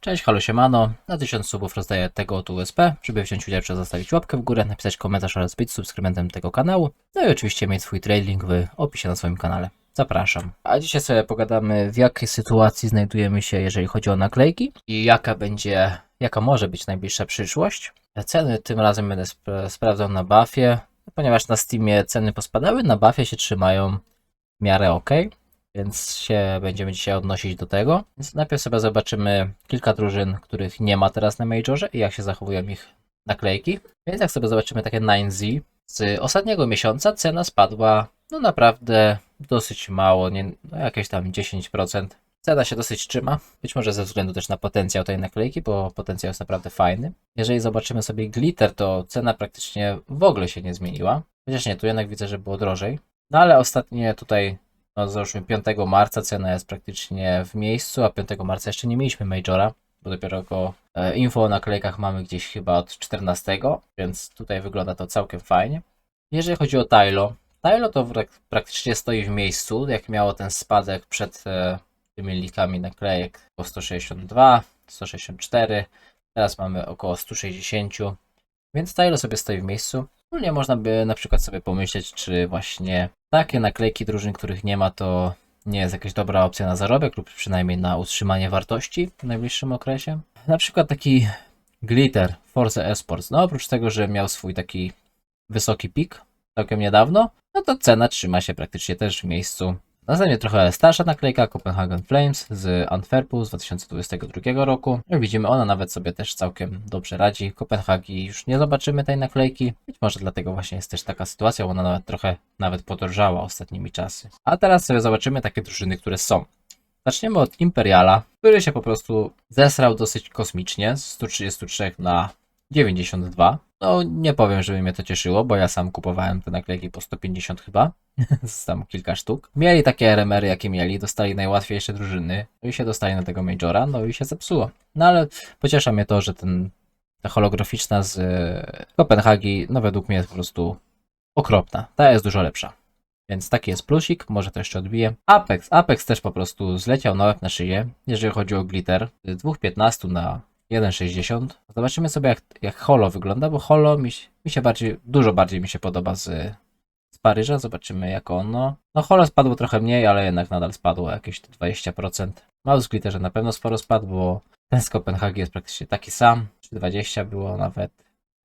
Cześć, halo siemano. Na 1000 subów rozdaję tego od USP. Żeby wziąć udział, trzeba zostawić łapkę w górę, napisać komentarz oraz być subskrybentem tego kanału. No i oczywiście mieć swój trading w opisie na swoim kanale. Zapraszam. A dzisiaj sobie pogadamy w jakiej sytuacji znajdujemy się, jeżeli chodzi o naklejki i jaka będzie, jaka może być najbliższa przyszłość. Ceny tym razem będę sp- sprawdzał na buffie, ponieważ na Steamie ceny pospadały, na buffie się trzymają w miarę ok więc się będziemy dzisiaj odnosić do tego. Więc najpierw sobie zobaczymy kilka drużyn, których nie ma teraz na Majorze i jak się zachowują ich naklejki. Więc jak sobie zobaczymy takie 9Z, z ostatniego miesiąca cena spadła no naprawdę dosyć mało, nie, no jakieś tam 10%. Cena się dosyć trzyma, być może ze względu też na potencjał tej naklejki, bo potencjał jest naprawdę fajny. Jeżeli zobaczymy sobie glitter, to cena praktycznie w ogóle się nie zmieniła. Chociaż nie, tu jednak widzę, że było drożej. No ale ostatnie tutaj no załóżmy 5 marca cena jest praktycznie w miejscu, a 5 marca jeszcze nie mieliśmy Majora, bo dopiero go e, info o naklejkach mamy gdzieś chyba od 14, więc tutaj wygląda to całkiem fajnie. Jeżeli chodzi o Tylo, Tylo to prak- praktycznie stoi w miejscu, jak miało ten spadek przed e, tymi likami naklejek po 162, 164, teraz mamy około 160, więc Tylo sobie stoi w miejscu. Ogólnie można by na przykład sobie pomyśleć, czy właśnie takie naklejki drużyn, których nie ma, to nie jest jakaś dobra opcja na zarobek lub przynajmniej na utrzymanie wartości w najbliższym okresie. Na przykład taki Glitter Forza Esports. No oprócz tego, że miał swój taki wysoki pik całkiem niedawno, no to cena trzyma się praktycznie też w miejscu. Następnie trochę starsza naklejka Copenhagen Flames z Antwerpu z 2022 roku. Widzimy, ona nawet sobie też całkiem dobrze radzi. Kopenhagi już nie zobaczymy tej naklejki. Być może dlatego właśnie jest też taka sytuacja, ona nawet trochę nawet podrożała ostatnimi czasy. A teraz sobie zobaczymy takie drużyny, które są. Zaczniemy od Imperiala, który się po prostu zesrał dosyć kosmicznie z 133 na 92. No nie powiem, żeby mnie to cieszyło, bo ja sam kupowałem te naklejki po 150 chyba. tam kilka sztuk. Mieli takie RMR, jakie mieli, dostali najłatwiejsze drużyny, no i się dostali na tego Majora, no i się zepsuło. No ale pociesza mnie to, że ten, ta holograficzna z e, Kopenhagi, no według mnie jest po prostu okropna. Ta jest dużo lepsza. Więc taki jest plusik, może to jeszcze odbiję. Apex, Apex też po prostu zleciał na łeb na szyję, jeżeli chodzi o glitter. Z 2,15 na 1,60. Zobaczymy sobie jak, jak Holo wygląda, bo Holo mi, mi się bardziej, dużo bardziej mi się podoba z, z Paryża. Zobaczymy jak ono. No Holo spadło trochę mniej, ale jednak nadal spadło jakieś 20%. Mouse glitterze na pewno sporo spadł, bo ten z Kopenhagi jest praktycznie taki sam. 3,20 było nawet.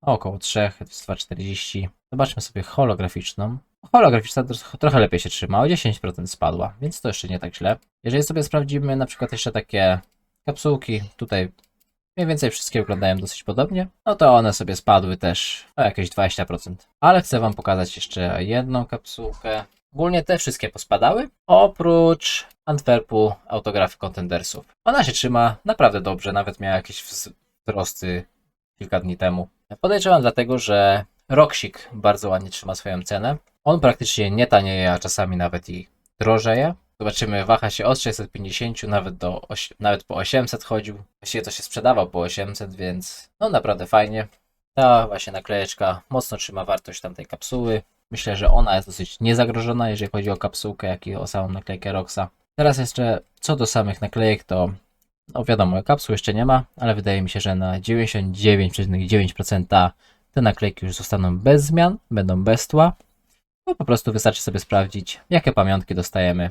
No, około 3, to jest 2,40. Zobaczmy sobie holograficzną. Holograficzna tro- trochę lepiej się trzyma, o 10% spadła, więc to jeszcze nie tak źle. Jeżeli sobie sprawdzimy na przykład jeszcze takie kapsułki, tutaj mniej więcej wszystkie wyglądają dosyć podobnie, no to one sobie spadły też o jakieś 20%. Ale chcę Wam pokazać jeszcze jedną kapsułkę. Ogólnie te wszystkie pospadały, oprócz Antwerpu autografy kontendersów. Ona się trzyma naprawdę dobrze, nawet miała jakieś wz- wzrosty kilka dni temu. Podejrzewam dlatego, że Roksik bardzo ładnie trzyma swoją cenę. On praktycznie nie tanieje, a czasami nawet i drożeje. Zobaczymy, waha się od 650 nawet do nawet po 800 chodził. Właściwie to się sprzedawał po 800, więc no naprawdę fajnie. Ta właśnie naklejeczka mocno trzyma wartość tamtej kapsuły. Myślę, że ona jest dosyć niezagrożona, jeżeli chodzi o kapsułkę, jak i o samą naklejkę Roxa. Teraz jeszcze co do samych naklejek, to no wiadomo, kapsuł jeszcze nie ma, ale wydaje mi się, że na 99,9% te naklejki już zostaną bez zmian, będą bez tła. No po prostu wystarczy sobie sprawdzić, jakie pamiątki dostajemy.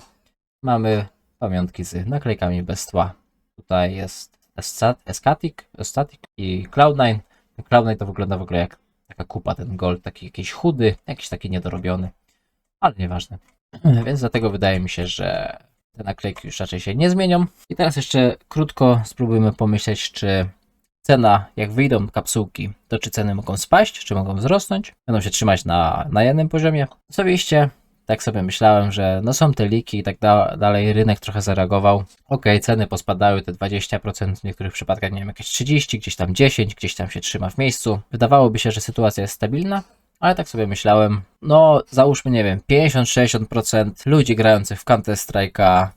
Mamy pamiątki z naklejkami bez tła. Tutaj jest Esca- Escatic, Estatic i Cloud9. Ten Cloud9 to wygląda w ogóle jak taka kupa, ten gold, taki jakiś chudy, jakiś taki niedorobiony, ale nieważne. Więc dlatego wydaje mi się, że te naklejki już raczej się nie zmienią. I teraz jeszcze krótko spróbujmy pomyśleć, czy cena, jak wyjdą kapsułki, to czy ceny mogą spaść, czy mogą wzrosnąć, będą się trzymać na, na jednym poziomie. Osobiście tak sobie myślałem, że no są te liki i tak da- dalej, rynek trochę zareagował. Ok, ceny pospadały te 20%, w niektórych przypadkach nie wiem, jakieś 30, gdzieś tam 10, gdzieś tam się trzyma w miejscu. Wydawałoby się, że sytuacja jest stabilna, ale tak sobie myślałem, no załóżmy, nie wiem, 50-60% ludzi grających w Counter Strike'a,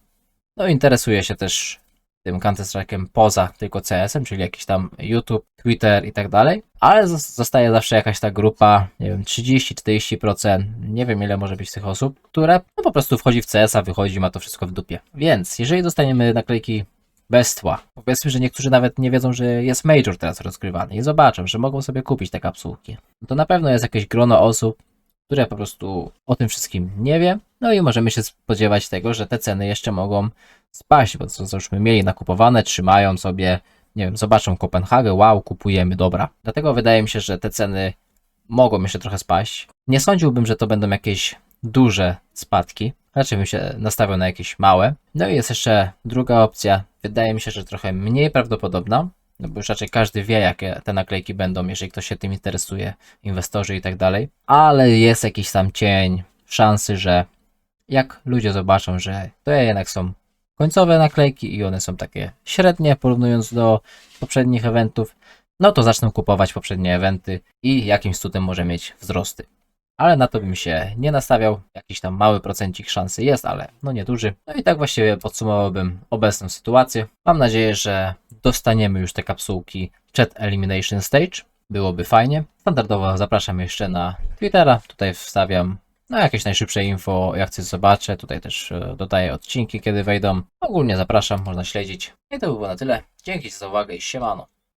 no interesuje się też tym Counter Strike'em poza tylko CS-em, czyli jakiś tam YouTube, Twitter i tak dalej, ale zos- zostaje zawsze jakaś ta grupa, nie wiem, 30-40%, nie wiem ile może być tych osób, które no po prostu wchodzi w CS-a, wychodzi, ma to wszystko w dupie. Więc jeżeli dostaniemy naklejki bez tła. Powiedzmy, że niektórzy nawet nie wiedzą, że jest Major teraz rozgrywany i zobaczą, że mogą sobie kupić te kapsułki. No to na pewno jest jakieś grono osób, które po prostu o tym wszystkim nie wie, no i możemy się spodziewać tego, że te ceny jeszcze mogą spaść, bo co załóżmy mieli nakupowane, trzymają sobie, nie wiem, zobaczą Kopenhagę, wow, kupujemy, dobra. Dlatego wydaje mi się, że te ceny mogą jeszcze trochę spaść. Nie sądziłbym, że to będą jakieś duże spadki. Raczej bym się nastawiał na jakieś małe. No i jest jeszcze druga opcja. Wydaje mi się, że trochę mniej prawdopodobna. No bo już raczej każdy wie, jakie te naklejki będą, jeżeli ktoś się tym interesuje, inwestorzy i tak dalej. Ale jest jakiś tam cień szansy, że jak ludzie zobaczą, że to jednak są końcowe naklejki i one są takie średnie, porównując do poprzednich eventów, no to zaczną kupować poprzednie eventy i jakimś cudem może mieć wzrosty. Ale na to bym się nie nastawiał. Jakiś tam mały procencik szansy jest, ale no nieduży. No i tak właściwie podsumowałbym obecną sytuację. Mam nadzieję, że dostaniemy już te kapsułki przed Elimination Stage. Byłoby fajnie. Standardowo zapraszam jeszcze na Twittera. Tutaj wstawiam no, jakieś najszybsze info, jak coś zobaczę. Tutaj też e, dodaję odcinki, kiedy wejdą. Ogólnie zapraszam, można śledzić. I to by było na tyle. Dzięki za uwagę i siemano.